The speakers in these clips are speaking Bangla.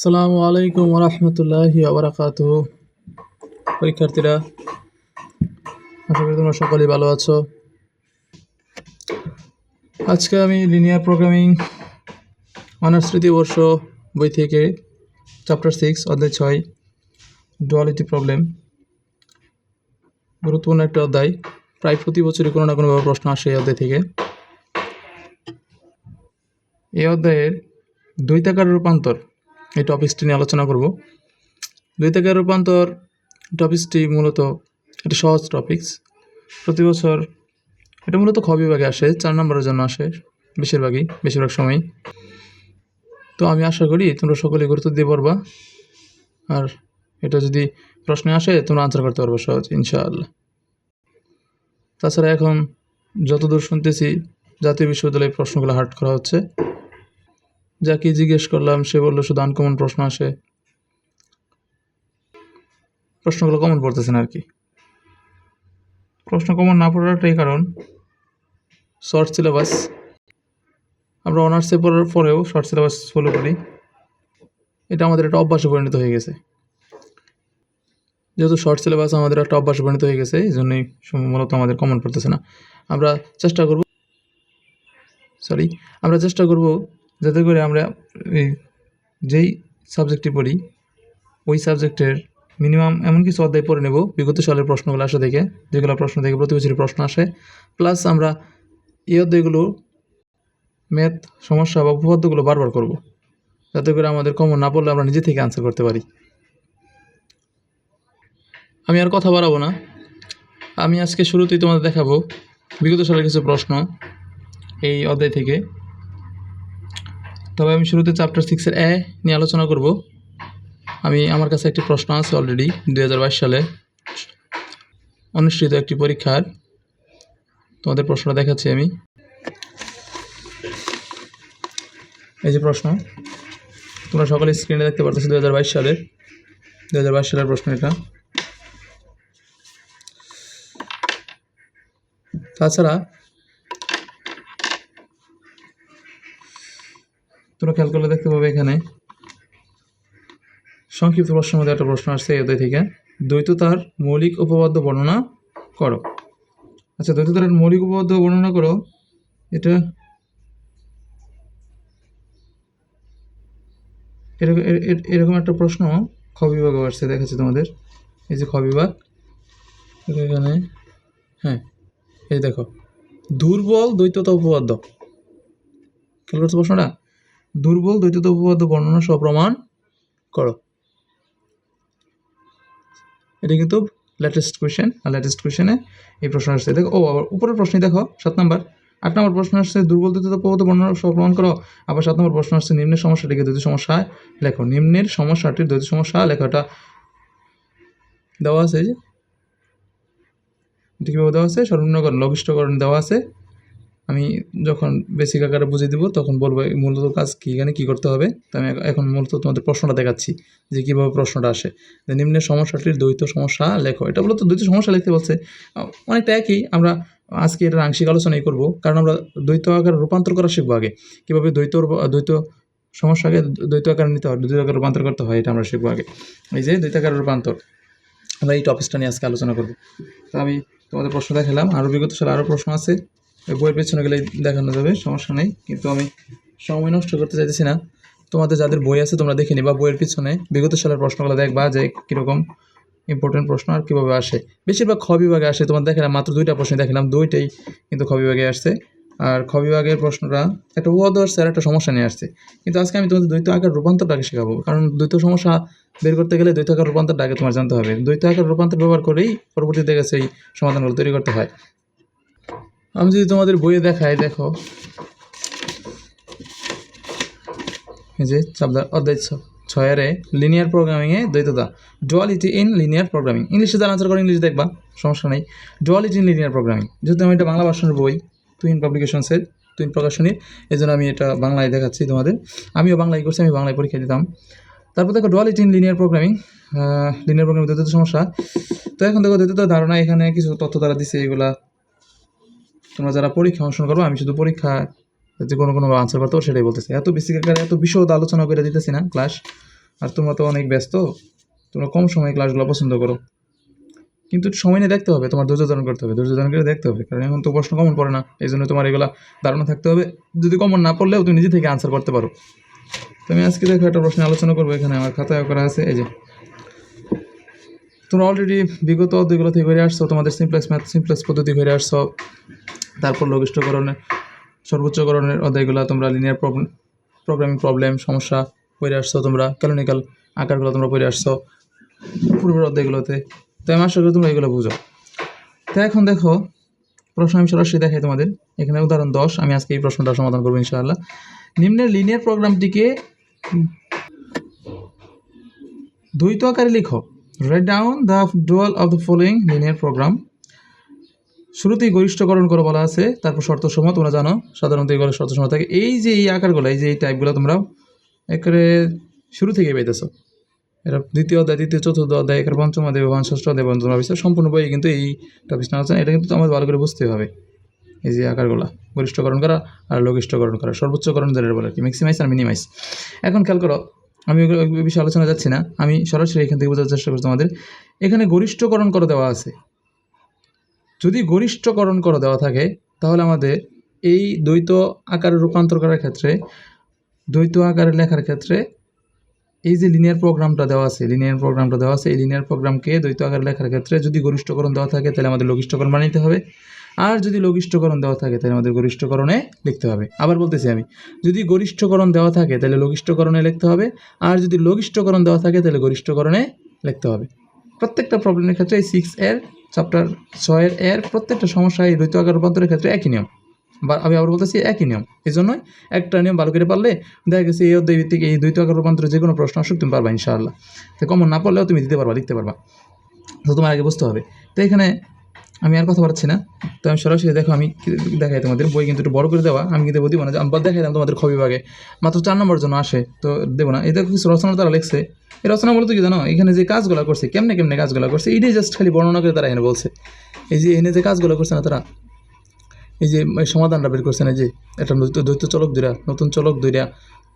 আসসালামু আলাইকুম ওরহমতুল্লাহি আবরাকাত পরীক্ষার্থীরা, আশা করি তোমরা সকলেই ভালো আছো। আজকে আমি লিনিয়ার প্রোগ্রামিং অনার্স তৃতীয় বর্ষ বই থেকে চ্যাপ্টার সিক্স অধ্যায় ছয় ডুয়ালিটি প্রবলেম গুরুত্বপূর্ণ একটা অধ্যায়। প্রায় প্রতি বছরই কোনো না কোনোভাবে প্রশ্ন আসে এই অধ্যায় থেকে। এই অধ্যায়ের দ্বৈতাকার রূপান্তর এই টপিকসটি নিয়ে আলোচনা করব। দুই থেকে রূপান্তর টপিকসটি মূলত একটা সহজ টপিকস প্রতি বছর এটা মূলত খ বিভাগে আসে, চার নম্বরের জন্য আসে বেশিরভাগই, বেশিরভাগ সময় তো আমি আশা করি তোমরা সকলে গুরুত্ব দিয়ে পড়বা। আর এটা যদি প্রশ্নে আসে, তোমরা আনসার করতে পারবে সহজ, ইনশাআল্লাহ। তাছাড়া এখন যতদূর শুনতেছি, জাতীয় বিশ্ববিদ্যালয়ে প্রশ্নগুলো হার্ড করা হচ্ছে। যাকে জিজ্ঞেস করলাম, সে বলল, শুধু আনকমন প্রশ্ন আসে। প্রশ্নগুলো কমন পড়তেছে না আর কি। প্রশ্ন কমন না পড়াটাই কারণ শর্ট সিলেবাস আমরা অনার্সে পড়ার পরেও শর্ট সিলেবাস ফলো করি। এটা আমাদের একটা অভ্যাসে পরিণত হয়ে গেছে। যেহেতু শর্ট সিলেবাস আমাদের একটা অভ্যাসে পরিণত হয়ে গেছে, এই জন্যই মূলত আমাদের কমন পড়তেছে না। আমরা চেষ্টা করব সরি আমরা চেষ্টা করব যাতে করে আমরা, এই যেই সাবজেক্টটি পড়ি, ওই সাবজেক্টের মিনিমাম এমন কিছু অধ্যায় পড়ে নেব, বিগত সালের প্রশ্নগুলো আসা থেকে যেগুলো প্রশ্ন থেকে প্রতি বছরই প্রশ্ন আসে। প্লাস আমরা এই অধ্যায়গুলো ম্যাথ সমস্যা বা উপপাদ্যগুলো বারবার করব, যাতে করে আমাদের কমন না পড়লে আমরা নিজে থেকে আনসার করতে পারি। আমি আর কথা বাড়াবো না। আমি আজকে শুরুতেই তোমাদের দেখাবো বিগত সালের কিছু প্রশ্ন এই অধ্যায় থেকে। তবে আমি শুরুতে চ্যাপ্টার সিক্সের এ নিয়ে আলোচনা করব। আমি, আমার কাছে একটি প্রশ্ন আছে অলরেডি দু হাজার বাইশ সালে অনুষ্ঠিত একটি পরীক্ষার। তোমাদের প্রশ্নটা দেখাচ্ছি আমি। এই যে প্রশ্ন, তোমরা সকলে স্ক্রিনে দেখতে পারতেছো দু হাজার বাইশ সালের। দু হাজার বাইশ সালের প্রশ্ন এটা। তাছাড়া তোমরা খেয়াল করলে দেখতে পাবে এখানে। সংক্ষিপ্ত প্রশ্নের মধ্যে একটা প্রশ্ন আসছে এই অধ্যায় থেকে। দ্বৈততার মৌলিক উপপাদ্য বর্ণনা করো। আচ্ছা দ্বৈততার মৌলিক উপপাদ্য বর্ণনা করো। এটা এরকম এরকম একটা প্রশ্ন খ বিভাগে আসছে, দেখাচ্ছি তোমাদের। এই যে খ বিভাগ এখানে হ্যাঁ এই দেখো। দুর্বল দ্বৈততা উপপাদ্য। খেয়াল করছ প্রশ্নটা? দুর্বল দ্বৈত উপপাদ্য বর্ণনা সহ প্রমাণ করো। এটা কিন্তু লেটেস্ট কোয়েশ্চেন আর লেটেস্ট কোয়েশ্চেনে এই প্রশ্ন আসছে। দেখো, ও, আবার উপরের প্রশ্নে দেখো, সাত নম্বর। আট নম্বর প্রশ্ন আসছে, দুর্বল দ্বৈত উপপাদ্য বর্ণনা সহ প্রমাণ করো। আবার সাত নম্বর প্রশ্ন আসছে, নিম্নের সমস্যাটিকে দ্বৈত সমস্যা লেখো। নিম্নের সমস্যাটির দ্বৈত সমস্যা লেখো। এটা দেওয়া আছে যে। এটা কীভাবে দেওয়া আছে? সর্বনিম্নকরণ লঘিষ্ঠকরণ দেওয়া আছে। আমি যখন বেসিক আকারে বুঝিয়ে দিব, তখন বলব মূলত কাজ কী, এখানে কী করতে হবে? তো আমি এখন মূলত তোমাদের প্রশ্নটা দেখাচ্ছি যে কীভাবে প্রশ্নটা আসে। যে নিম্নের সমস্যাটির দ্বৈত সমস্যা লেখো। এটা মূলত দ্বৈত সমস্যা লিখতে বলছে অনেকটা একই। আমরা আজকে এটার আংশিক আলোচনাই করব, কারণ আমরা দ্বৈত আকারে রূপান্তর করা শিখব আগে। কীভাবে দ্বৈত দ্বৈত সমস্যাকে দ্বৈত আকারে নিতে হয়, দ্বৈত আকারে রূপান্তর করতে হয়, এটা আমরা শিখব আগে। এই যে দ্বৈত আকারে রূপান্তর, আমরা এই টপিকসটা নিয়ে আজকে আলোচনা করব। তো আমি তোমাদের প্রশ্ন দেখালাম আরও বিগত সালে আরও প্রশ্ন আছে। বইয়ের পেছনে গেলে দেখানো যাবে, সমস্যা নেই। কিন্তু আমি সময় নষ্ট করতে চাইতেছি না। তোমাদের যাদের বই আছে তোমরা দেখে নিবা বইয়ের পিছনে। বিগত সালের প্রশ্নগুলো দেখবা যে কীরকম ইম্পর্টেন্ট প্রশ্ন আর কীভাবে আসে। বেশিরভাগ খ বিভাগে আসে তোমার দেখালাম মাত্র দুইটা প্রশ্ন দেখালাম দুইটাই কিন্তু খ বিভাগে আসছে। আর খ বিভাগের প্রশ্নটা, একটা আসছে আর একটা সমস্যা নিয়ে আসছে। কিন্তু আজকে আমি তোমাদের দ্বৈত আকার রূপান্তরটাকে শেখাবো। কারণ দ্বৈত সমস্যা বের করতে গেলে দ্বৈত আকার রূপান্তরটা আগে তোমার জানতে হবে। দ্বৈত আকার রূপান্তর ব্যবহার করেই পরবর্তীতে গেছে এই সমাধানগুলো তৈরি করতে হয়। আমি যদি তোমাদের বইয়ে দেখাই, দেখো। এই যে চাপদার অধ্যায় ছয়ের লিনিয়ার প্রোগ্রামিংয়ে দ্বৈততা। ডুয়ালিটি ইন লিনিয়ার প্রোগ্রামিং ইংলিশে যারা আনসার করে ইংলিশ দেখবা, সমস্যা নেই। ডুয়ালিটি ইন লিনিয়ার প্রোগ্রামিং যেহেতু আমি এটা বাংলা ভার্সনের বই তুইন পাবলিকেশনসের তুইন প্রকাশনীর এই জন্য আমি এটা বাংলায় দেখাচ্ছি তোমাদের। আমিও বাংলায় করছি, আমি বাংলায় পরীক্ষা দিতাম। তারপর দেখো duality in linear programming linear programming দ্বৈততা সমস্যা। তো এখন দেখো দ্বৈততা ধারণা এখানে কিছু তথ্য তারা দিচ্ছে এগুলা তোমরা যারা পরীক্ষা অংশগ্রহণ করো আমি শুধু পরীক্ষা যে কোনো কোনো আনসার পারো সেটাই বলতেছি। এত বেশি আকারে এত বিশদ আলোচনা করে দিতেছি না ক্লাস আর তোমরা তো অনেক ব্যস্ত, তোমরা কম সময়ে ক্লাসগুলো পছন্দ করো। কিন্তু সময় নিয়ে দেখতে হবে, তোমার ধৈর্য ধারণ করতে হবে, ধৈর্য ধারণ করে দেখতে হবে, কারণ এখন তো প্রশ্ন কমন পড়ে না, এই জন্য তোমার এগুলা ধারণা থাকতে হবে। যদি কমন না পড়লেও তুমি নিজে থেকে আনসার করতে পারো। তো আমি আজকে দেখো একটা প্রশ্ন আলোচনা করব, এখানে আমার খাতায় করা আছে, এই যে। তোমরা অলরেডি বিগত অধ্যায়গুলো থেকে ঘুরে আসছো, তোমাদের সিমপ্লেক্স ম্যাথ সিমপ্লেক্স পদ্ধতি ঘুরে আসছো। তারপর লঘিষ্ঠকরণের সর্বোচ্চকরণের অধ্যায়গুলো তোমরা লিনিয়ার প্রবলেম প্রোগ্রামিং প্রবলেম সমস্যা পড়ে আসছো তোমরা ক্যালোনিক্যাল আকারগুলো তোমরা পড়ে আসছো পূর্বের অধ্যায়গুলোতে। তো আমি আশা করি তোমরা এগুলো বুঝো। তো এখন দেখো, প্রশ্ন আমি সরাসরি দেখাই তোমাদের। এখানে উদাহরণ দশ, আমি আজকে এই প্রশ্নটা সমাধান করব ইনশাআল্লাহ। নিম্নের লিনিয়ার প্রোগ্রামটিকে দ্বৈত আকারে লিখো। Write down the dual of the following linear program শুরুতেই গরিষ্ঠকরণ করে বলা আছে, তারপর শর্ত সমূহ তোমরা জানো, সাধারণত এগুলো শর্ত সমূহ থাকে। এই যে এই আকারগুলো, এই যে এই টাইপগুলো তোমরা একেবারে শুরু থেকে পেতেছো এটা দ্বিতীয় অধ্যায় দ্বিতীয় চতুর্থ অধ্যায় একের পঞ্চম অধ্যায় এবং ষষ্ঠ অধ্যায় তোমরা বিষয় সম্পূর্ণ বই কিন্তু এই টপিক না এটা কিন্তু আমাদের ভালো করে বুঝতে হবে, এই যে আকারগুলো। গরিষ্ঠকরণ করা আর লঘিষ্ঠকরণ করা, সর্বোচ্চকরণ যেটা বলে কি ম্যাক্সিমাইজ আর মিনিমাইজ এখন খেয়াল করো, আমি বিষয়ে আলোচনা যাচ্ছি না, আমি সরাসরি এখান থেকে বোঝার চেষ্টা করছি তোমাদের। এখানে গরিষ্ঠকরণ করে দেওয়া আছে। যদি গরিষ্ঠকরণ করে দেওয়া থাকে, তাহলে আমাদের এই দ্বৈত আকারে রূপান্তর করার ক্ষেত্রে, দ্বৈত আকারে লেখার ক্ষেত্রে এই যে লিনিয়ার প্রোগ্রামটা দেওয়া আছে লিনিয়ার প্রোগ্রামটা দেওয়া আছে, এই লিনিয়ার প্রোগ্রামকে দ্বৈত আকারে লেখার ক্ষেত্রে যদি গরিষ্ঠকরণ দেওয়া থাকে, তাহলে আমাদের লঘিষ্ঠকরণ বানাইতে হবে। আর যদি লঘিষ্ঠকরণ দেওয়া থাকে, তাহলে আমাদের গরিষ্ঠকরণে লিখতে হবে। আবার বলতেছি আমি, যদি গরিষ্ঠকরণ দেওয়া থাকে, তাহলে লঘিষ্ঠকরণে লিখতে হবে। আর যদি লঘিষ্ঠকরণ দেওয়া থাকে, তাহলে গরিষ্ঠকরণে লিখতে হবে। প্রত্যেকটা প্রবলেমের ক্ষেত্রে এই সিক্স এর চ্যাপ্টার ছয়ের এর প্রত্যেকটা সমস্যা এই দ্বৈত আকার রূপান্তরের ক্ষেত্রে একই নিয়ম। বা আমি আবার বলতেছি একই নিয়ম। এই জন্যই একটা নিয়ম ভালো করে পারলে দেখা গেছে এই অধ্যায় ভিত্তিক এই দ্বৈত আকার রূপান্তরের যে কোনো প্রশ্ন আসুক তুমি পারবা ইনশাআল্লাহ। তো কমন না পড়লেও তুমি দিতে পারবা, লিখতে পারবা। তো তোমার আগে বুঝতে হবে। তো এখানে আমি আর কথা পাচ্ছি না। তো আমি সরাসরি দেখো, আমি দেখাই তোমাদের? বই কিন্তু একটু বড় করে দেওয়া, আমি কিন্তু বই দিব না দেখাই দিলাম তোমাদের খবি ভাগে। মাত্র চার নম্বর জন্য আসে, তো দেবো না। দেখো কিছু রচনা তারা লিখছে। এই রচনা বলতে কি জানো? এখানে যে কাজগুলো করছে, কেমনে কেমনে কাজগুলো করছে এইটাই জাস্ট খালি বর্ণনা করে তারা এখানে বলছে। এই যে এনে যে কাজগুলো করছে না তারা, এই যে সমাধানটা বের করছে না যে একটা দ্বৈত চলক দুইরা, নতুন চলক দুইরা,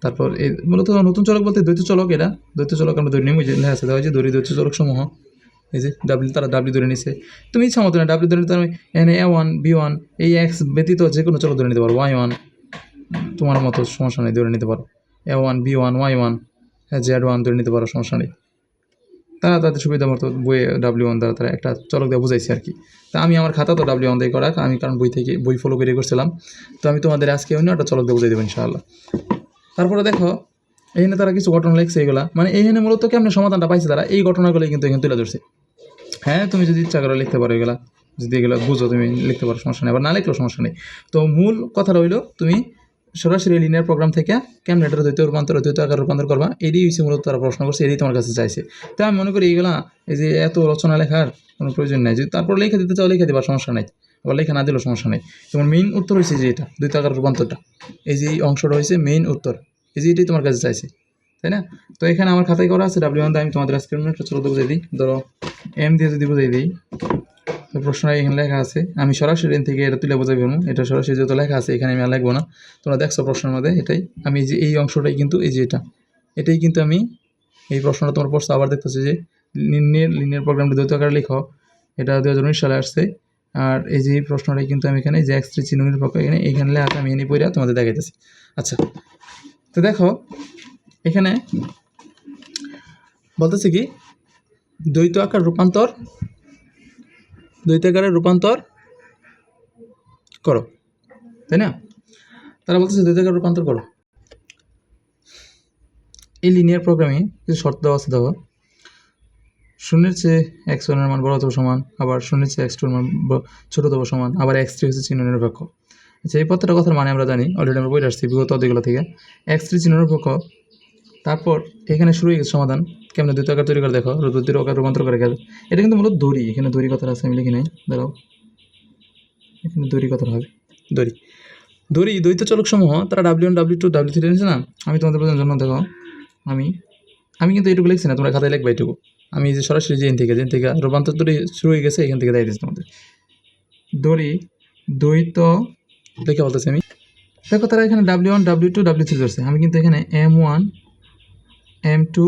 তারপর এই মূলত নতুন চলক বলতে দ্বৈত চলক এটা দ্বৈত চলক আমরা ধরে নিই যে লেখা আছে দেওয়া যে দড়ি দ্বৈত চলক সমূহ। এই যে ডাব্লিউ তারা ডাব্লিউ ধরে নিছে। তুমি ইচ্ছা মতো না ডাব্লিউ ধরে নিতে এনে এ ওয়ান বি ওয়ান এই এক্স ব্যতীত যে কোনো চলক ধরে নিতে পারো। ওয়াই ওয়ান তোমার মতো সমস্যা নেই, ধরে নিতে পারো। A one B one Y one Z one ধরে নিতে পারো, সমস্যা নেই। তারা তাদের সুবিধা মতো বইয়ে ডাব্লিউ ওয়ান দ্বারা তারা একটা চলক দিয়ে বুঝাইছে আর কি। তা আমি আমার খাতা তো ডাব্লিউ ওয়ান দিয়ে করা আমি কারণ বই থেকে, বই ফলো করে করছিলাম। তো আমি তোমাদের আজকে অন্য একটা চলক দিয়ে বুঝাই দেবো ইনশাআল্লাহ। তারপরে দেখো, এখানে তারা কিছু ঘটনা লেখছে এগুলা। মানে এইখানে মূলত কেমন সমাধানটা পাইছে তারা, এই ঘটনাগুলোই কিন্তু এখানে তুলে ধরছে। হ্যাঁ তুমি যদি ইচ্ছা করো লিখতে পারো এগুলা। যদি এগুলো বুঝো, তুমি লিখতে পারো, সমস্যা নেই। আবার না লিখলেও সমস্যা নেই। তো মূল কথা রইল, তুমি সরাসরি লিনিয়ার প্রোগ্রাম থেকে কেমন এটার দ্বৈত রূপান্তর দ্বৈত আকার রূপান্তর করবা। এটাই হচ্ছে মূলত তারা প্রশ্ন করছে, এটাই তোমার কাছে চাইছে। তো আমি মনে করি এইগুলা এই যে এত রচনা লেখার কোনো প্রয়োজন নেই। যদি তারপর লিখে দিতে চাও, লিখে দেবার সমস্যা নেই। আবার লেখা না দিলেও সমস্যা নেই। তোমার মেইন উত্তর হয়েছে যে এটা দ্বৈত আকার রূপান্তরটা। এই যে এই অংশটা হয়েছে মেইন উত্তর। এই যে এটাই তোমার কাছে চাইছে। তাই না? তো এখানে আমার খাতায় করা আছে ডাব্লিউ ওয়ান আমি তোমাদের আজকে একটা চলতে বুঝাই দিই। ধরো এম দিয়ে যদি বুঝাই দিই, তো প্রশ্নটা এখানে লেখা আছে। আমি সরাসরি এখান থেকে এটা তুলে বোঝাই পারব এটা সরাসরি যেহেতু লেখা আছে, এখানে আমি লিখব না। তোমরা দেখছ প্রশ্নের মধ্যে এটাই। আমি যে এই অংশটাই কিন্তু এই যে এটা। এটাই কিন্তু আমি এই প্রশ্নটা তোমার প্রশ্ন আবার দেখতেছি যে লিনিয়ার লিনিয়ার প্রোগ্রামটি দ্বৈত আকারে লিখো। এটা দু হাজার উনিশ সালে আসছে। আর এই যে এই প্রশ্নটাই কিন্তু আমি এখানে যে এক্স থ্রি চিহ্ন নিরপেক্ষ এখানে এখানে লেখা আমি এনে পড়ে তোমাদের দেখাইতেছি। আচ্ছা তো দেখো, এখানে বলতেছে কি দ্বৈত আকার রূপান্তর, দ্বৈত আকারের রূপান্তর করো, তাই না? তারা বলতেছে দ্বৈত আকার রূপান্তর করো। এই লিনিয়ার প্রোগ্রামে কিছু শর্ত দেওয়া আছে, দেখো। শূন্যের চেয়ে এক্স ওয়ানের মান বড় অথবা সমান, আবার শূন্যের চেয়ে এক্স টুর মান ছোট অথবা সমান, আবার এক্স থ্রি হচ্ছে চিহ্ন নিরপেক্ষ আচ্ছা এই প্রত্যেকটা কথার মানে আমরা জানি অলরেডি আমরা বই আসছি, বিগত অধ্যায়গুলো থেকে। এক্স থ্রি চিহ্ন নিরপেক্ষ তারপর এখানে শুরু হয়ে গেছে সমাধান। কেমন দ্বিতীয় আকার তৈরি করে দেখো। দ্বিতীয় আকার রূপান্তর করে গেল। এটা কিন্তু মূলত দড়ি। এখানে দড়ি কথা আছে, আমি লিখি নাই। দাঁড়াও। এখানে দড়ি কথা হবে। দড়ি। দড়ি দ্বৈত চলক সমূহ তারা W one W two W three নিয়েছে না? আমি তোমাদের বোঝানোর জন্য দেখো। আমি আমি কিন্তু এইটুকু লিখছি না, তোমরা খাতায় লিখবে এইটুকু। আমি যে সরাসরি জেন থেকে জেন থেকে রূপান্তর দড়ি শুরু হয়ে গেছে, এখান থেকে দেয় তোমাদের। দড়ি দ্বৈত দেখে বলতেছি আমি। দেখো তারা এখানে W one W two W three ধরছে। আমি কিন্তু এখানে M one M two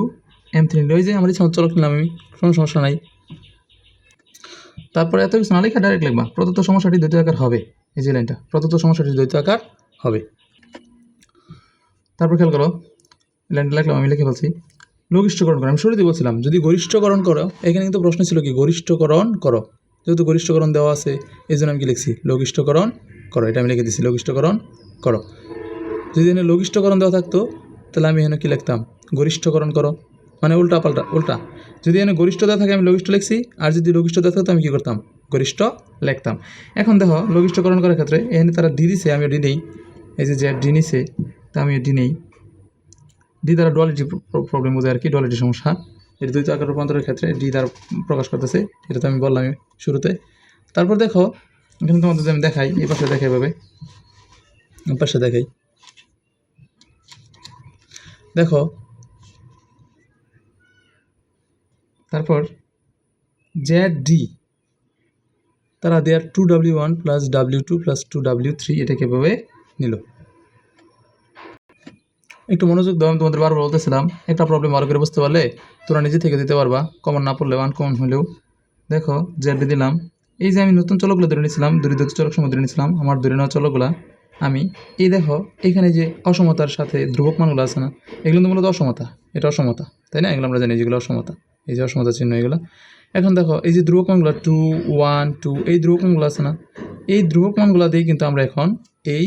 M three ওই যে আমার চলক নিলাম আমি, কোনো সমস্যা নাই। তারপরে এত কিছু না লেখা ডাইরেক্ট লিখবা। প্রদত্ত সমস্যাটি দ্বৈত আকার হবে। এই যে লাইনটা প্রদত্ত সমস্যাটি দ্বৈত আকার হবে। তারপর খেয়াল করো লাইনটা লিখলাম, আমি লিখে বলছি লঘিষ্ঠকরণ করো। আমি শুরুতে বলছিলাম, যদি গরিষ্ঠকরণ করো, এখানে কিন্তু প্রশ্ন ছিল কি? গরিষ্ঠকরণ করো। যেহেতু গরিষ্ঠকরণ দেওয়া আছে, এই জন্য আমি কি লিখছি? লঘিষ্ঠকরণ করো। এটা আমি লিখে দিচ্ছি লঘিষ্ঠকরণ করো। যদি এখানে লঘিষ্ঠকরণ দেওয়া থাকতো, তাহলে আমি এখানে কী লিখতাম? গরিষ্ঠকরণ করো। মানে উল্টা পাল্টা, উল্টা। যদি এখানে গরিষ্ঠতা থাকে, আমি লঘিষ্ঠ লিখছি, আর যদি লঘিষ্ঠ দেওয়া থাকতো, আমি কী করতাম? গরিষ্ঠ লিখতাম। এখন দেখো, লঘিষ্ঠকরণ করার ক্ষেত্রে এখানে তারা ডি দিছে আমি ডি নেই। এই যে যে ডি নিছে, তা আমি ডি নেই। ডি দ্বারা ডুয়ালিটি প্রবলেম বোঝায় আর কি ডুয়ালিটি সমস্যা। এটি দ্বৈত আকার রূপান্তরের ক্ষেত্রে ডি দ্বারা প্রকাশ করতেছে, এটা তো আমি বললাম শুরুতে। তারপর দেখো, এখানে তোমাদের আমি দেখাই, এই পাশে দেখাই এই পাশে দেখাই। দেখো তারপর জেড ডি তারা দেয়ার two W one plus W two plus two W three এটা কীভাবে নিল? একটু মনোযোগ দাও, আমি তোমাদের বারবার বলতেছিলাম, একটা প্রবলেম ভালো করে বুঝতে পারলে তোমরা নিজে থেকে দিতে পারবা কমন না পড়লে আনকমন হলেও। দেখো জেড দিলাম। এই যে আমি নতুন চলকগুলো ধরে নিয়েছিলাম দূরে দূর চলক সময় ধরে নিয়েছিলাম আমার ধরে নেওয়া চলকগুলা, আমি, এই দেখো, এখানে যে অসমতার সাথে ধ্রুবক মানগুলো আছে না, এগুলো তো মূলত অসমতা, এটা অসমতা, তাই না? এগুলো আমরা জানি যেগুলো অসমতা। এই যে অসমতা চিহ্ন এগুলো। এখন দেখো, এই যে ধ্রুবক মানগুলো টু ওয়ান টু এই ধ্রুবক মানগুলো আছে না? এই ধ্রুবক মানগুলো দিয়ে কিন্তু আমরা এখন এই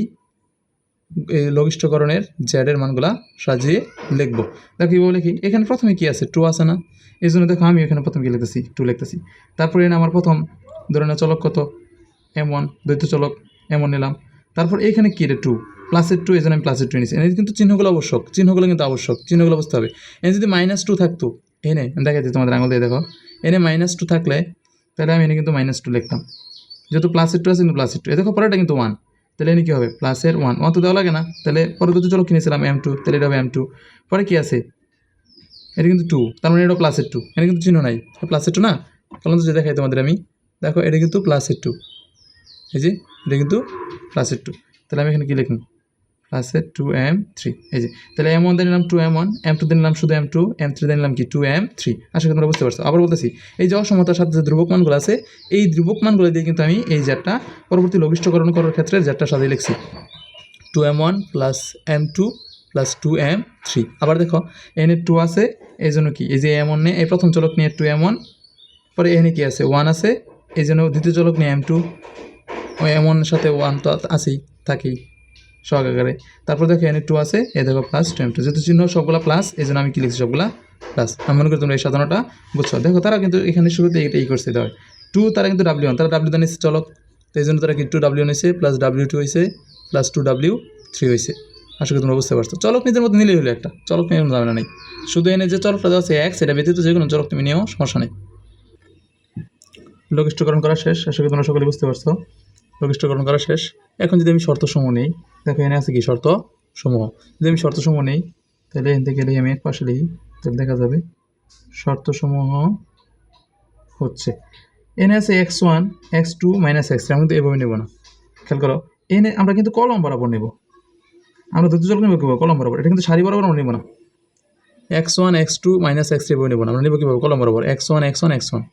এই লঘিষ্ঠকরণের জ্যাডের মানগুলা সাজিয়ে লিখব। দেখো কীভাবে লিখি। এখানে প্রথমে কি আছে? টু আছে না? এই জন্য দেখো আমি এখানে প্রথম কি লিখতেছি? টু লিখতেছি। তারপরে এনে আমার প্রথম ধরে নেওয়া চলক কত? এম ওয়ান দ্বৈত চলক এম ওয়ান নিলাম। তারপর এখানে কি রে টু প্লাসের টু এই জন্য আমি প্লাসের টু নিয়েছি এনে কিন্তু চিহ্নগুলো আবশ্যক। চিহ্নগুলো কিন্তু আবশ্যক। চিহ্নগুলো বুঝতে হবে। এনে যদি মাইনাস টু থাকতো এনে দেখাচ্ছি তোমাদের আঙুল দিয়ে দেখো, এনে মাইনাস টু থাকলে, তাহলে আমি এনে কিন্তু মাইনাস টু লিখতাম। যেহেতু প্লাসের টু আছে, কিন্তু প্লাসের টু এ দেখো পরেটা কিন্তু ওয়ান তাহলে এনে কী হবে? প্লাসের ওয়ান ওয়ান তো দেওয়া লাগে না। তাহলে পরে তো চলো কিনেছিলাম এম টু তাহলে এটা হবে এম টু পরে কী আছে? এটা কিন্তু টু তার মানে এটা প্লাসের টু এটা কিন্তু চিহ্ন নাই। প্লাসের টু না? কলম যে দেখাই তোমাদের আমি। দেখো, এটা কিন্তু প্লাসের টু এই যে, এটা কিন্তু প্লাসের টু তাহলে আমি এখানে কী লিখুন? প্লাসের টু এম থ্রি এই যে, তাহলে এম ওয়ান দিয়ে নিলাম two M one M two দিয়ে নিলাম শুধু এম টু এম থ্রি দিয়ে নিলাম কি টু এম থ্রি আশা তোমরা বুঝতে পারছ। আবার বলতেছি, এই যে অসমতার সাথে যে ধ্রুবক মানগুলো আছে, এই ধ্রুবক মানগুলো দিয়ে কিন্তু আমি এই জ্যাটটা পরবর্তী লঘিষ্ঠকরণ করার ক্ষেত্রে জ্যাটটা সাজিয়ে লিখছি। Two M one plus M two plus two M three আবার দেখো এনে টু আছে, এই জন্য কি? এই যে এম ওয়ান এই প্রথম চলক নিয়ে টু এম ওয়ান পরে এনে কি আছে? ওয়ান আছে, এই জন্য দ্বিতীয় চলক নিয়ে এম টু ওই এম ওয়ানের সাথে ওয়ান তো আছেই, থাকেই। সহকারে। তারপর দেখো এন টু আছে, এ দেখো প্লাস টু এম টু যেহেতু চিহ্ন সবগুলা প্লাস এই জন্য আমি কি লিখছি সবগুলা প্লাস আমি মনে করি তোমরা এই সাধারণটা বুঝছ। দেখো, তারা কিন্তু এখানে শুরুতে এটা ই করছে দেওয়া টু তারা কিন্তু ডাব্লিউ ওয়ান তারা ডাব্লিউ তো নিচ্ছে চলক তো এই জন্য তারা কি টু ডাব্লিউ নিয়েছে প্লাস ডাব্লিউ টু হয়েছে প্লাস টু ডাব্লিউ থ্রি হয়েছে। আশা করি তোমরা বুঝতে পারছ। চলক নিজের মধ্যে নিলেই হলো একটা। চলক নিয়ে কোনো ঝামেলা নেই। শুধু এনে যে চলকটা দেওয়া আছে এক সেটা ব্যতীত যে কোনো চলক তুমি নিয়েও সমস্যা নেই। লঘিষ্ঠকরণ করা শেষ। আশা করি তোমরা সকলে বুঝতে পারছ। লঘিষ্ঠকরণ করা শেষ। এখন যদি আমি শর্ত সমূহ নেই, দেখো এনে আছে কি? শর্ত সমূহ। যদি আমি শর্ত সমূহ নেই, তাহলে এখান থেকে আমি এক পাশে লিখি, তাহলে দেখা যাবে শর্ত সমূহ হচ্ছে। এনে আছে X one, X two minus X আমি কিন্তু এভাবে নেব না। খেয়াল করো এনে আমরা কিন্তু কলম বরাবর নেব। আমরা দুটো চল নেব কীভাবে? কলম বরাবর। এটা কিন্তু সারি বরাবর আমরা নেব না। X one, X two minus X এভাবে নেব না। আমরা নেব কীভাবে? কলম বরাবর। X one X one X one.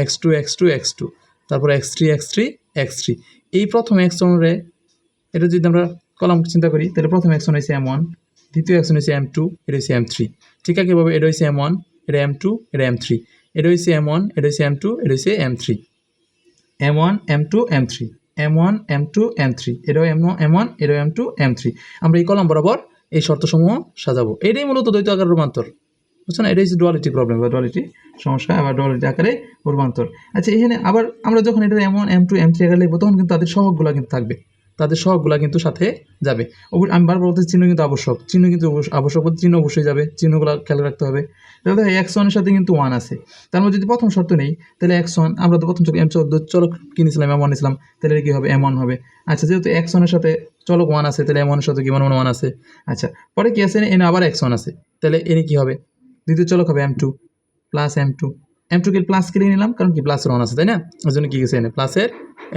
X two X two X two. তারপর X three X three X three এই প্রথম ওয়ানরে এটা যদি আমরা কলাম চিন্তা করি, তাহলে প্রথম ওয়ান হয়েছে এম ওয়ান দ্বিতীয় ওয়ান হয়েছে এম টু এটা হচ্ছে এম থ্রি ঠিক কীভাবে এটা হয়েছে এম ওয়ান এটা এম টু এটা এম থ্রি এটা হয়েছে এম ওয়ান এটা হচ্ছে এম টু এটা হচ্ছে M three M one M two M three M one M two M three এটাও এম এম ওয়ান এটাও এম টু এম থ্রি আমরা এই কলাম বরাবর এই শর্তসমূহ সাজাবো। এটাই মূলত দ্বৈত আকার রূপান্তর। বুঝছ না? এটাই হচ্ছে ডুয়ালিটি প্রবলেম বা ডুয়ালিটি সমস্যা আবার ডুয়ালিটি আকারে রূপান্তর আচ্ছা এখানে আবার আমরা যখন এটা M one M two M three আকারে লিখব, তখন কিন্তু তাদের সহগগুলো কিন্তু থাকবে। তাদের সহগগুলো কিন্তু সাথে যাবে। আমি বারবার বলতে চিহ্ন কিন্তু আবশ্যক। চিহ্ন কিন্তু আবশ্যক বলতে চিহ্ন অবশ্যই যাবে। চিহ্নগুলো খেয়াল রাখতে হবে। তাহলে এক্স ওয়ানের সাথে কিন্তু ওয়ান আছে। তার মধ্যে যদি প্রথম শর্ত নেই, তাহলে এক্স ওয়ান আমরা তো প্রথম চলক এম চোদ্দ চলক কিনেছিলাম এম ওয়ান নিয়েছিলাম, তাহলে এটা কী হবে? এম ওয়ান হবে। আচ্ছা যেহেতু এক্স ওয়ানের সাথে চলক ওয়ান আছে, তাহলে এম ওয়ানের সাথে কি ওয়ান ওয়ান আছে? আচ্ছা পরে কি আছে? এনে আবার এক্স ওয়ান আছে। তাহলে এনে কী হবে? দ্বিতীয় চলক হবে M two plus M two M টুকে প্লাস কেটে নিলাম, কারণ কি প্লাসের ওয়ান আছে, তাই না? ওই জন্য কী গেছে এনে প্লাসের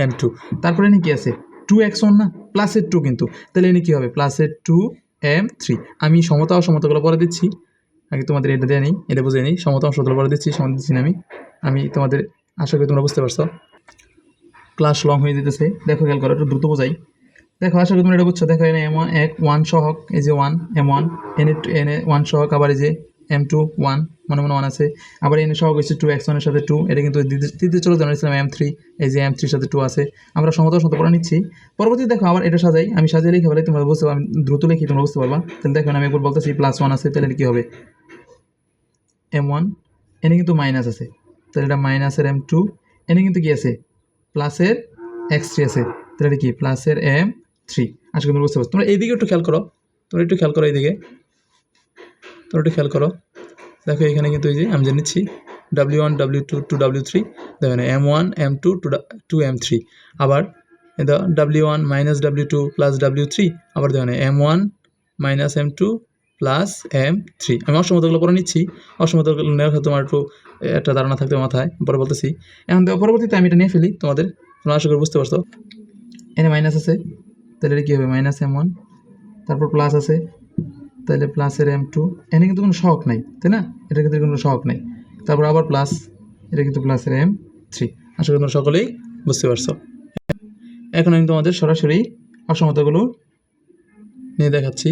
এম টু তারপরে এনে কী আছে? টু এক্স ওয়ান না? প্লাসের টু কিন্তু। তাহলে এনে কী হবে? প্লাসের টু এম থ্রি আমি সমতা অসমতাগুলো পরে দিচ্ছি। আগে তোমাদের এটা দেয় নিই, এটা বুঝে নিই। সমত অংশ বলে দিচ্ছি সমাধান দিচ্ছি না আমি। আমি তোমাদের, আশা করি তোমরা বুঝতে পারছ। ক্লাস লং হয়ে যেতেছে। দেখো, খেয়াল করো, একটু দ্রুত বোঝাই। দেখো, আশা করি তোমরা এটা বুঝছ। দেখো এনে এম এক ওয়ান সহক, এই যে ওয়ান এম ওয়ান এনে এনে ওয়ান সহক, আবার এই যে এম টু ওয়ান মনে মনে ওয়ান আছে। আবার এনে সহক হচ্ছে টু এক্স ওয়ানের সাথে টু এটা কিন্তু তৃতীয় চলো জানিয়েছিলাম এম থ্রি এই যে এম থ্রির সাথে টু আছে। আমরা সমত শত পড়া নিচ্ছি। পরবর্তী দেখো আবার এটা সাজাই, আমি সাজিয়ে লিখে বলে তোমরা বুঝতে পারবে দ্রুত লিখি, তোমরা বুঝতে পারবা। তাহলে দেখো, আমি একবার বলতেছি প্লাস ওয়ান আছে, তাহলে কী হবে? এম ওয়ান এনে কিন্তু মাইনাস আছে। তাহলে এটা মাইনাসের এম টু এনে কিন্তু কি আছে? প্লাসের এক্স থ্রি আছে। তাহলে কি? প্লাসের এম থ্রি আশা করি তোমরা বুঝতে পারছ। তোমরা এইদিকে একটু খেয়াল করো। তোমরা একটু খেয়াল করো এইদিকে। তোমরা একটু খেয়াল করো। দেখো এখানে কিন্তু এই যে আমি যে নিচ্ছি W one W two two W three দেখো না M one M two two two M three আবার W one minus W two plus W three আবার দেখো না M one minus M two plus M three আমি অসমতাগুলো পরে নিচ্ছি, অসমতাগুলো নেওয়ার ক্ষেত্রে তোমার একটু, একটা ধারণা থাকতে মাথায়, পরে বলতেছি। এখন দেখো পরবর্তীতে আমি এটা নিয়ে ফেলি, তোমাদের তোমরা আশা করি বুঝতে পারছ। এনে মাইনাস আছে, তাহলে এটা কী হবে? মাইনাস এম ওয়ান তারপর প্লাস আছে তাহলে প্লাসের এম টু এনে কিন্তু কোনো শখ নাই, তাই না? এটা কিন্তু কোনো শখ নাই। তারপর আবার প্লাস এটা কিন্তু প্লাসের এম থ্রি আশা করি তোমরা সকলেই বুঝতে পারছ। এখন আমি তোমাদের সরাসরি অসমতাগুলো নিয়ে দেখাচ্ছি।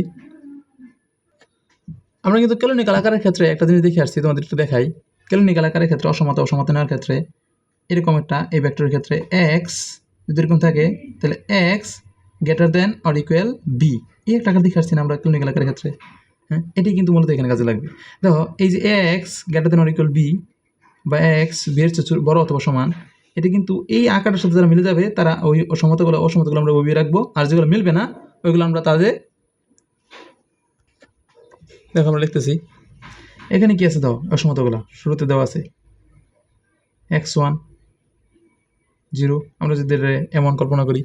আমরা কিন্তু কেলনিকাল আকারের ক্ষেত্রে একটা জিনিস দেখে আসছি, তোমাদের একটু দেখাই। কেলনিকাল আকারের ক্ষেত্রে অসমতা অসমতা নেওয়ার ক্ষেত্রে এরকম একটা এই ভেক্টরের ক্ষেত্রে এক্স যদি এরকম থাকে, তাহলে X greater than or equal B এই একটা আকার দেখে আসছি না আমরা ক্লিনিক্যাল আকারের ক্ষেত্রে। হ্যাঁ এটি কিন্তু মূলত এখানে কাজে লাগবে। দেখো, এই যে X greater than or equal B বা এক্স বি এর চেয়ে বড় অথবা সমান, এটা কিন্তু এই আকারের সাথে যারা মিলে যাবে, তারা ওই অসমতাগুলো অসমতাগুলো আমরা ববিয়ে রাখব। আর যেগুলো মিলবে না, ওইগুলো আমরা তাদের দেখো আমরা লিখতেছি। এখানে কি আছে দাও অসমতাগুলো, শুরুতে দেওয়া আছে। এক্স ওয়ান জিরো আমরা যদি এমন কল্পনা করি।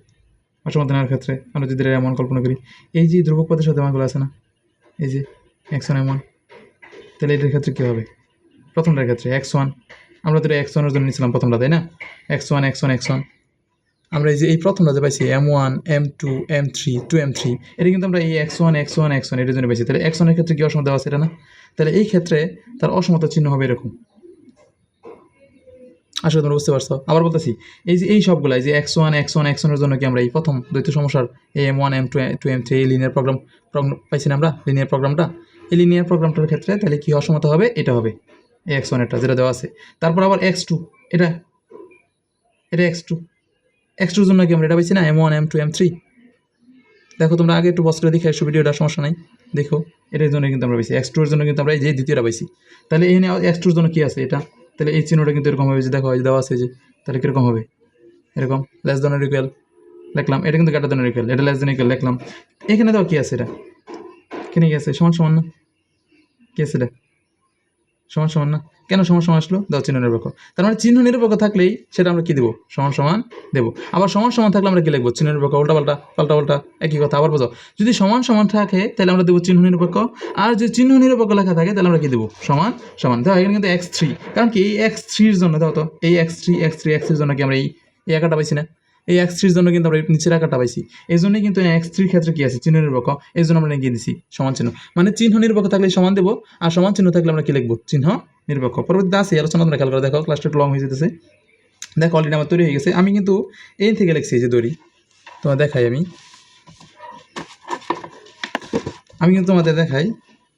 অসমতা নেওয়ার ক্ষেত্রে আমরা যদি এমন কল্পনা করি। এই যে ধ্রুবক পদের সাথে আমাগুলো আছে না? এই যে এক্স ওয়ান এমন তাহলে এটার ক্ষেত্রে কী হবে? প্রথমটার ক্ষেত্রে এক্স ওয়ান আমরা তো এক্স ওয়ানের জন্য নিয়েছিলাম প্রথমটা, তাই না? X one X one X one আমরা এই যে এই প্রথমটা যে পাইছি M one M two M three two M three এটা কিন্তু আমরা এই X one X one X one এটার জন্য পাইছি। তাহলে এক্স ওয়ানের ক্ষেত্রে কি অসমতা আছে এটা না? তাহলে এই ক্ষেত্রে তার অসমতা চিহ্ন হবে এরকম। আসলে তোমরা বুঝতে পারছ। আবার বলতেছি, এই যে এই সবগুলো এই যে X one X one X ওয়ানের জন্য কি আমরা এই প্রথম দ্বৈত সমস্যার M one M two two M three linear program পাইছি না আমরা? লিনিয়ার প্রোগ্রামটা এই লিনিয়ার প্রোগ্রামটার ক্ষেত্রে তাহলে কি অসমতা হবে? এটা হবে। এক্স ওয়ানেরটা যেটা দেওয়া আছে। তারপর আবার এক্স টু এটা এটা এক্স টু এক্স টুর জন্য কি আমরা এটা পাইছি না? M one M two M three দেখো, তোমরা আগে একটু বস্ত্র দেখে একশো ভিডিওটা, সমস্যা নাই। দেখো, এটার জন্য কিন্তু আমরা পাইছি। এক্স টুর জন্য কিন্তু আমরা এই যে দ্বিতীয়টা পাইছি। তাহলে এই এক্স টুর জন্য কি আছে? এটা তাহলে এই চিহ্নটা কিন্তু এরকম হবে যে দেখো দেওয়া আছে যে, তাহলে কীরকম হবে? এরকম লেস দেন ইকুয়াল লিখলাম। এটা কিন্তু গ্রেটার দেন ইকুয়াল এটা লেস দেন ইকুয়াল লিখলাম। এখানে দেখো কী আছে এটা? এখানে কী আছে? সমান সমান না? কী আছে এটা? সমান সমান না? কেন সমান সমান আসলো? দাও চিহ্ন নিরপেক্ষ। তার মানে চিহ্ন নিরপেক্ষ থাকলেই সেটা আমরা কি দেবো? সমান সমান দেবো। আবার সমান সমান থাকলে আমরা কি লিখব? চিহ্ন নিরপেক্ষ উল্টা পাল্টা পাল্টা পাল্টা একই কথা, আবার বোঝাও। যদি সমান সমান থাকে, তাহলে আমরা দেবো চিহ্ন নিরপেক্ষ। আর যদি চিহ্ন নিরপেক্ষ লেখা থাকে, তাহলে আমরা কি দেবো? সমান সমান। দেখো, এখানে কিন্তু এক্স থ্রি কারণ কি এই এক্স থ্রির জন্য, দেখো তো, এই X three X three X থ্রির জন্য কি আমরা এই আঁকাটা পাইছি না? এই এক্স থ্রির জন্য কিন্তু আমরা নিচের আঁকাটা পাইছি। এই জন্যই কিন্তু এক্স থ্রির ক্ষেত্রে কি আছে? চিহ্ন নিরপেক্ষ এই জন্য আমরা লিখে দিছি সমান চিহ্ন। মানে চিহ্ন নিরপেক্ষ থাকলে সমান দেবো আর সমান চিহ্ন থাকলে আমরা কি লিখব? চিহ্ন নিরপেক্ষ পরবর্তীতে আসি আলোচনা তোমরা খেয়াল করে দেখো ক্লাসটা একটু লং হয়ে যেতেছে। দেখো অলরেডি আমার তৈরি হয়ে গেছে। আমি কিন্তু এই থেকে লিখছি যে দড়ি। তোমার দেখাই আমি। আমি কিন্তু তোমাদের দেখাই।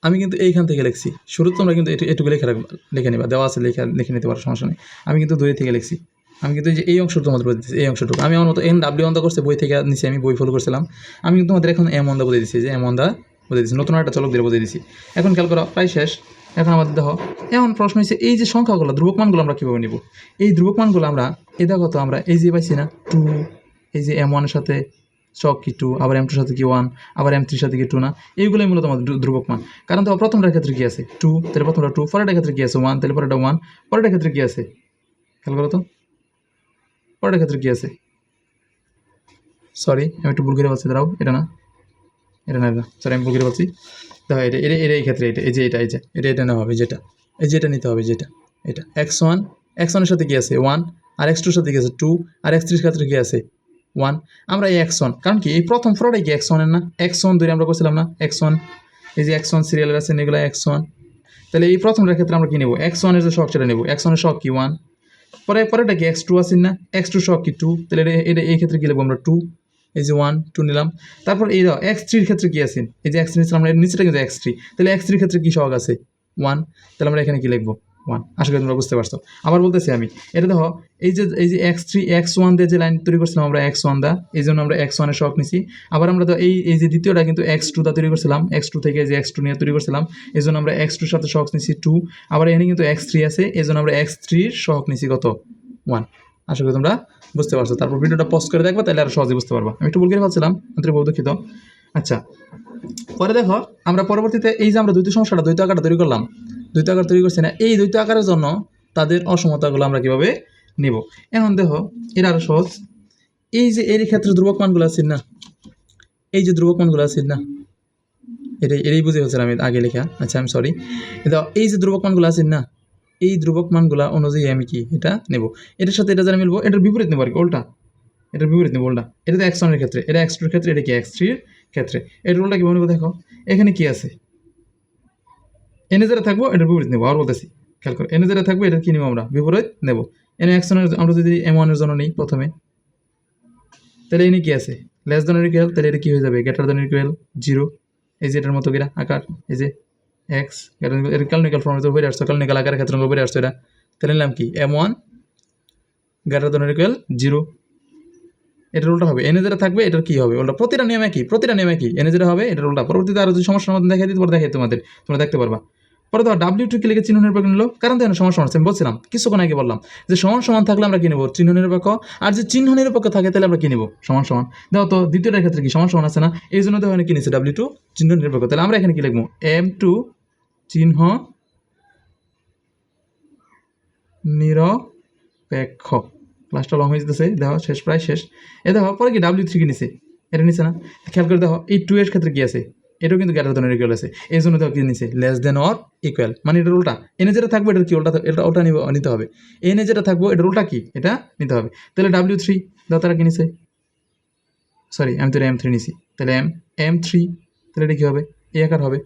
আমি কিন্তু এইখান থেকে লিখছি। শুরু তোমরা কিন্তু এটু- এটুকু লেখা রাখবা লিখে নিবা। দেওয়া আছে লেখা, লিখে নিতে পারো, সমস্যা নেই। আমি কিন্তু দড়ি থেকে লিখছি। আমি কিন্তু যে এই অংশটা তোমাদের বলে দিচ্ছি এই অংশটুকু। আমি আমার মতো এন ডাব্লিউ অন্দা করছে, বই থেকে নিচে আমি বই ফলো করছিলাম। আমি কিন্তু তোমাদের এখন এম অন্দা বলে দিচ্ছি যে এম অন্দা বলে দিচ্ছি নতুন একটা চলক দিয়ে বলে দিচ্ছি এখন খেয়াল করো, প্রায় শেষ। এখন আমাদের দেখো এমন প্রশ্ন হচ্ছে এই যে সংখ্যাগুলো, ধ্রুবক মানগুলো আমরা কীভাবে নিব? এই ধ্রুবক মানগুলো আমরা এই দেখো তো আমরা, এই যে পাইছি না, টু, এই যে এম ওয়ানের সাথে চক কি টু আবার এম টুর সাথে কি ওয়ান আবার এম থ্রির সাথে কি টু না, এইগুলোই মূলত আমাদের ধ্রু- ধ্রুবক মান। কারণ তো প্রথমটার ক্ষেত্রে কি আছে? টু তাহলে প্রথমটা টু পরেরটার ক্ষেত্রে কি আছে? ওয়ান তাহলে পরেরটা ওয়ান পরেরটার ক্ষেত্রে কি আছে? খেয়াল করো তো। পরেরটার ক্ষেত্রে কি আছে? সরি আমি একটু ভুল করে বলছি, দাঁড়াও, এটা না। এটা না, এটা সরি আমি ভুল করে বলছি। দেখো এটা এটা এটা এই ক্ষেত্রে, এটা, এই যে এটা, এই যে, এটা এটা নেওয়া হবে, যেটা। এই যেটা নিতে হবে, যেটা, এটা। এক্স ওয়ান এক্স ওয়ানের সাথে কি আছে? ওয়ান আর এক্স টুর সাথে কি আছে? টু আর এক্স থ্রির ক্ষেত্রে কি আছে? ওয়ান আমরা এই এক্স ওয়ান কারণ কি? এই প্রথম ফ্রডে কি এক্স ওয়ানের না? এক্স ওয়ান ধরে আমরা করছিলাম না? এক্স ওয়ান এই যে এক্স ওয়ান সিরিয়ালের আছে, এগুলো এক্স ওয়ান তাহলে এই প্রথমটার ক্ষেত্রে আমরা কি নেব? এক্স ওয়ানের যে শখ, সেটা নেব। এক্স ওয়ানের শখ কি? ওয়ান পরে পরেটা কি? এক্স টু আছে না? এক্স টু সব কি টু তাহলে এটা এই ক্ষেত্রে কী লিখব আমরা টু এই যে ওয়ান টু নিলাম। তারপর এই দাও এক্স থ্রির ক্ষেত্রে কী আছে? এই যে এক্স থ্রি আমরা নিচেটা কিন্তু এক্স থ্রি তাহলে এক্স থ্রির ক্ষেত্রে কী শখ আছে? ওয়ান তাহলে আমরা এখানে কী লিখব? ওয়ান আশা করি তোমরা বুঝতে পারছ। আবার বলতেছি আমি, এটা দেখো, এই যে এই যে এক্স থ্রি এক্স ওয়ান দিয়ে যে লাইন তৈরি করছিলাম আমরা এক্স ওয়ান দা, এই জন্য আমরা এক্স ওয়ানের শখ নিছি। আবার আমরা তো এই এই যে দ্বিতীয়টা কিন্তু এক্স টু দা তৈরি করছিলাম এক্স টু থেকে যে এক্স টু নিয়ে তৈরি করছিলাম, এই জন্য আমরা এক্স টুর সাথে শখ নিছি টু আবার এখানে কিন্তু এক্স থ্রি আছে, এই জন্য আমরা এক্স থ্রির শখ নিছি কত? ওয়ান আশা করি তোমরা বুঝতে পারছ। তারপর ভিডিওটা পজ করে দেখবা, তাহলে আরও সহজে বুঝতে পারবা। আমি একটু করে ফেলছিলাম অন্তরে বহু দুঃখিত। আচ্ছা পরে দেখো, আমরা পরবর্তীতে এই যে আমরা দ্বৈত সমস্যাটা, দ্বৈত আকারটা তৈরি করলাম। দ্বৈত আকার তৈরি করছে না, এই দ্বৈত আকারের জন্য তাদের অসমতাগুলো আমরা কীভাবে নিব? এখন দেখো এটা আরও সহজ। এই যে এর ক্ষেত্রে ধ্রুবক মানগুলো আছে না? এই যে ধ্রুবক মানগুলো আছে না? এটাই এটাই বুঝে ফেলছিলাম আমি আগে লেখা। আচ্ছা আমি সরি দেখো, এই যে ধ্রুবক মানগুলো আছে না? এই ধ্রুবক মানগুলা অনুযায়ী আমি কি এটা নেব? এটার সাথে এটা যারা মিলবো, এটার বিপরীত নেব আর কি, উল্টা। এটার বিপরীত নেব, উল্টা। এটা তো এক্স ওয়ানের ক্ষেত্রে, এটা এক্স টুর ক্ষেত্রে, এটা কি এক্স থ্রির ক্ষেত্রে? এটার উল্টা কি বলব দেখো? এখানে কি আছে? এনে যারা থাকব, এটার বিপরীত নেব। আর বলতেছি, খেয়াল করো এনে যারা থাকব এটা কি নেব আমরা? বিপরীত নেব। এনে এক্স ওয়ানের আমরা যদি এম ওয়ানের জন্য নিই প্রথমে, তাহলে এনে কি আছে? লেস দেন ইকুয়াল তাহলে এটা কি হয়ে যাবে? গ্রেটার দেন ইকুয়াল জিরো এই যে এটার মতো কিরা আকার, এই যে এক্স এটা ক্যালনিক্যাল ফর্মে তো বেড়ে আসছো ক্যালনিক্যাল আকারের ক্ষেত্রে বেড়ে আসছো এটা। তাহলে নিলাম কি? M one greater than equal zero এটার উল্টা হবে। এনে যেটা থাকবে, এটার কি হবে? উল্টা প্রতিটা নিয়মে কি? প্রতিটা নিয়মে কি? এনে যেটা হবে, এটার উল্টা। পরবর্তীতে আরও যদি সমস্যার মধ্যে দেখাই দিতে পারে দেখাই তোমাদের। তোমরা দেখতে পারবা। পরে তো ডাব্লিউ টু লিখে চিহ্ন নিরপেক্ষ নিলো? কারণ তো এখানে সমান সমান। আমি বলছিলাম, কিছুক্ষণ আগে বললাম যে সমান সমান থাকলে আমরা কি নেব? চিহ্ন নিরপেক্ষ। আর যে চিহ্ন নিরপেক্ষ থাকে, তাহলে আমরা কি নেব? সমান সমান। দেখো তো, দ্বিতীয়টার ক্ষেত্রে কি? সমান সমান আছে না? এই জন্য তো এখানে কি নিচ্ছে ডাব্লিউ টু চিহ্ন নিরপেক্ষ। তাহলে আমরা এখানে কি লিখব? এম টু চিহ্ন নিরপেক্ষ। ক্লাসটা লং হয়ে যেতেছে। দেখো, শেষ, প্রায় শেষ। এ দেখো, পরে কি ডাব্লিউ থ্রি কি নিছে? এটা নিছে না? খেয়াল করে দেখো, এই টু এর ক্ষেত্রে কি আছে? এটাও কিন্তু গ্যাটার ধরনের ইকুয়াল আছে। এই জন্য দেখো কি নিছে? লেস দেন অর ইকুয়াল মানে এটার উল্টা। এনে যেটা থাকবে, এটার কি উল্টা? এটা নিব, নিতে হবে। এনে যেটা থাকব, এটার উল্টা কি? এটা নিতে হবে। তাহলে ডাব্লিউ থ্রি দেখো তারা কি নিছে? সরি আমি তো এম থ্রি নিছি। তাহলে এম এম থ্রি তাহলে এটা কী হবে? এ আকার হবে।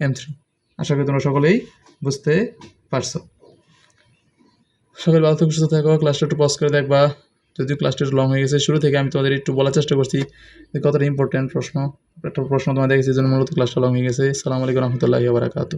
এম থ্রি আশা করি তোমরা সকলেই বুঝতে পারছ। সকলে ভালো থেকে, সুস্থ থাকো ক্লাসটা একটু পজ করে দেখবা। যদিও ক্লাসটা একটু লং হয়ে গেছে, শুরু থেকে আমি তোমাদের একটু বলার চেষ্টা করছি কতটা ইম্পর্টেন্ট প্রশ্ন। একটা প্রশ্ন তোমাদের দেখেছি যে জন্য মূলত ক্লাসটা লং হয়ে গেছে। সালাম আলাইকুম রহমতুল্লাহি বারাকাতু